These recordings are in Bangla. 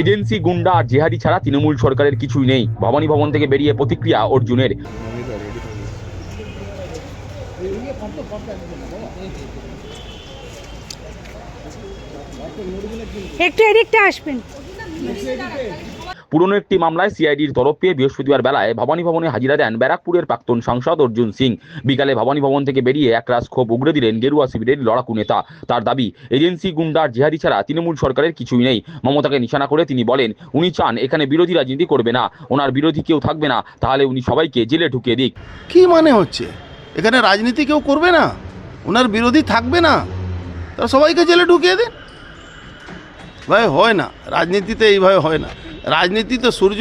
এজেন্সি গুন্ডা আর জেহাদি ছাড়া তৃণমূল সরকারের কিছুই নেই। ভবানী ভবন থেকে বেরিয়ে প্রতিক্রিয়া অর্জুনের। একটু এদিকটা আসবেন। পুরনো একটি মামলায় সিআইডির তরফ বৃহস্পতিবার বেলায় ভবানী ভবনে হাজিরা দেন ব্যারাকপুরের প্রাক্তন সাংসদ অর্জুন সিং। বিকালে ভবানী ভবন থেকে বেরিয়ে একরাশ ক্ষোভ উগড়ে দিলেন গেরুয়া শিবিরের লড়াকু নেতা। তার দাবি, এজেন্সি গুন্ডার জেহাদি ছাড়া তৃণমূল সরকারের কিছুই নেই। মমতাকে নিশানা করে তিনি বলেন, উনি চান এখানে বিরোধী রাজনীতি করবে না। ওনার বিরোধী কেউ থাকবে না। তাহলে উনি সবাইকে জেলে ঢুকিয়ে দিক। কি মানে হচ্ছে? এখানে রাজনীতি কেউ করবে না? ওনার বিরোধী থাকবে না? তারা সবাইকে জেলে ঢুকিয়ে দিন। ভাই হয় না। রাজনীতিতে এইভাবে হয় না। রাজনীতিতে সূর্য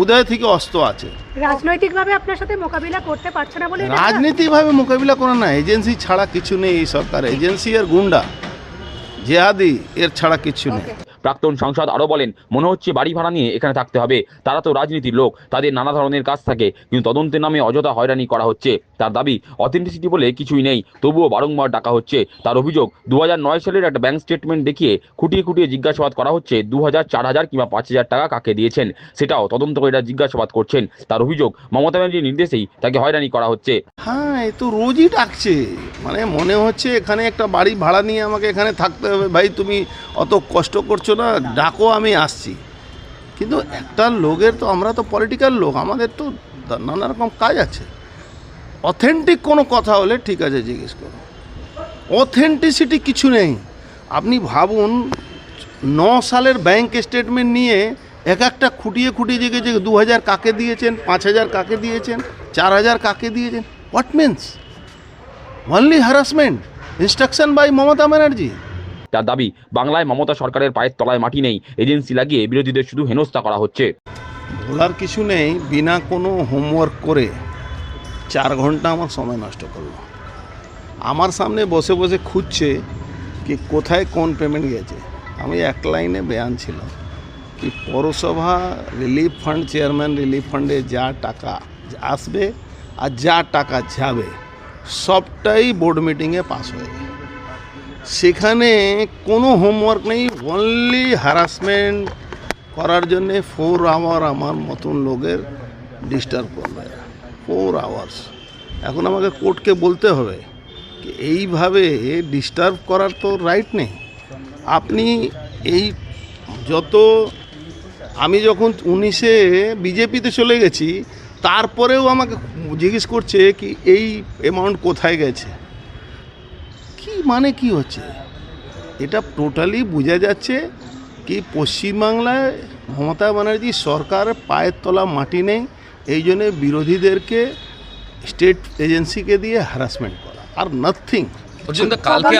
উদয় থেকে অস্ত আছে। রাজনৈতিকভাবে আপনার সাথে মোকাবিলা করতে পারছে না বলে রাজনীতিভাবে মোকাবিলা করে না এজেন্সি ছাড়া কিছু নেই এই সরকার এজেন্সি আর গুন্ডা জেহাদি এর ছাড়া কিছু নেই। প্রাক্তন সাংসদ আরও বলেন, মনে হচ্ছে বাড়ি ভাড়া নিয়ে এখানে থাকতে হবে। তারা তো রাজনীতির লোক, তাদের নানা ধরনের কাজ থাকে, কিন্তু তদন্তের নামে অযথা হয়রানি করা হচ্ছে। তার দাবি অথেন্টিসিটি বলে কিছুই নেই, তবুও বারংবার ডাকা হচ্ছে। তার অভিযোগ দু সালের একটা ব্যাংক স্টেটমেন্ট দেখিয়ে খুঁটিয়ে খুঁটিয়ে জিজ্ঞাসাবাদ করা হচ্ছে দু হাজার চার হাজার কিংবা পাঁচ হাজার টাকা কাকে দিয়েছেন। সেটাও তদন্ত তদন্তকারীরা জিজ্ঞাসাবাদ করছেন। তার অভিযোগ, মমতা ব্যানার্জির নির্দেশেই তাকে হয়রানি করা হচ্ছে। হ্যাঁ এ তো রোজই ডাকছে। মানে মনে হচ্ছে এখানে একটা বাড়ি ভাড়া নিয়ে আমাকে এখানে থাকতে হবে। ভাই, তুমি অত কষ্ট করছ না, ডাকো, আমি আসছি। কিন্তু একটা লোকের তো, আমরা তো পলিটিক্যাল লোক, আমাদের তো নানা রকম কাজ আছে। অথেন্টিক কোনো কথা হলে ঠিক আছে, জিজ্ঞেস করো। অথেন্টিসিটি কিছু নেই। আপনি ভাবুন, ন সালের ব্যাংক স্টেটমেন্ট নিয়ে এক একটা খুঁটিয়ে খুঁটিয়ে জিজ্ঞেস দু হাজার কাকে দিয়েছেন পাঁচ হাজার কাকে দিয়েছেন চার হাজার কাকে দিয়েছেন what means only harassment instruction by Mamata Banerjee. তার দাবি, বাংলায় মমতা সরকারের পায়ের তলায় মাটি নেই, এজেন্সি লাগিয়ে বিরোধীদের শুধু হেনস্থা করা হচ্ছে। ভোলার কিছু নেই, বিনা কোনো হোমওয়ার্ক করে চার ঘণ্টা আমার সময় নষ্ট করল। আমার সামনে বসে বসে খুঁজছে কি কোথায় কোন পেমেন্ট গেছে। আমি এক লাইনে বেয়ান ছিল কি পৌরসভা রিলিফ ফান্ড চেয়ারম্যান রিলিফ ফান্ডে যা টাকা আসবে আর যা টাকা যাবে, সবটাই বোর্ড মিটিংয়ে পাস হয়ে যায় সেখানে কোনো হোমওয়ার্ক নেই অনলি হ্যারাসমেন্ট করার জন্যে ফোর আওয়ার আমার মতন লোকের ডিস্টার্ব করবে। ফোর আওয়ার্স এখন আমাকে কোর্টকে বলতে হবে কি এইভাবে ডিস্টার্ব করার তো রাইট নেই। আপনি এই যত, আমি যখন উনিশে বিজেপিতে চলে গেছি, তারপরেও আমাকে জিজ্ঞেস করছে কি এই অ্যামাউন্ট কোথায় গেছে? কি মানে কি হচ্ছে? এটা টোটালি বোঝা যাচ্ছে কি পশ্চিমবাংলায় মমতা ব্যানার্জি সরকার পায়ের তলা মাটি নেই এই জন্যে বিরোধীদেরকে স্টেট এজেন্সিকে দিয়ে হ্যারাসমেন্ট করা আর নাথিং কালকে